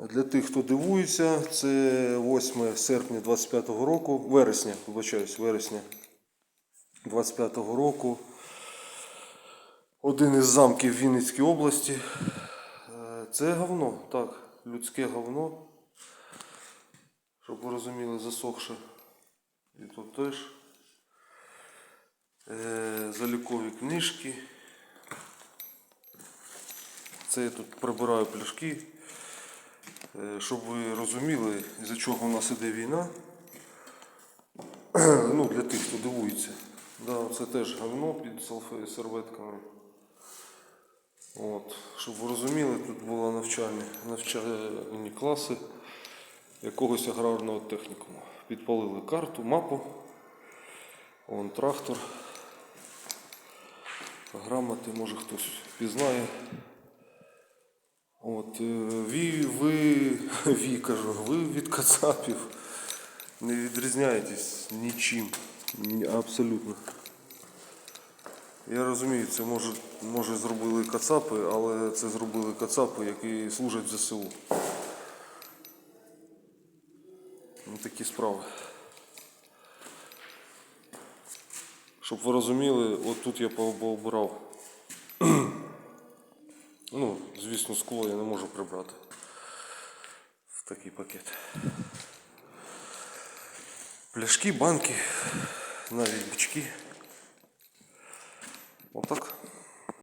Для тих, хто дивується, це 8 серпня 25-го року, вересня, вибачаюсь, вересня 25-го року. Один із замків Вінницькій області. Е, Це говно, так, людське говно. Щоб ви розуміли, засохше. І тут теж. Е, Залікові книжки. Це я тут прибираю пляшки. Е, Щоб ви розуміли, із-за чого у нас іде війна. ну, для тих, хто дивується. Да, це теж говно під серветками. От. Щоб ви розуміли, тут були навчальні, навчальні класи якогось аграрного технікуму. Підпалили карту, мапу. Вон трактор. Грамоти, може хтось пізнає. От, е, ви, ви, ви, кажу, ви від кацапів не відрізняєтесь нічим. Абсолютно. Я розумію, це може, може зробили кацапи, але це зробили кацапи, які служать ЗСУ. Ну, такі справи. Щоб ви розуміли, от тут я пообирав. Ну, звісно, скло я не можу прибрати в такий пакет. Пляшки, банки, навіть бички. Отак.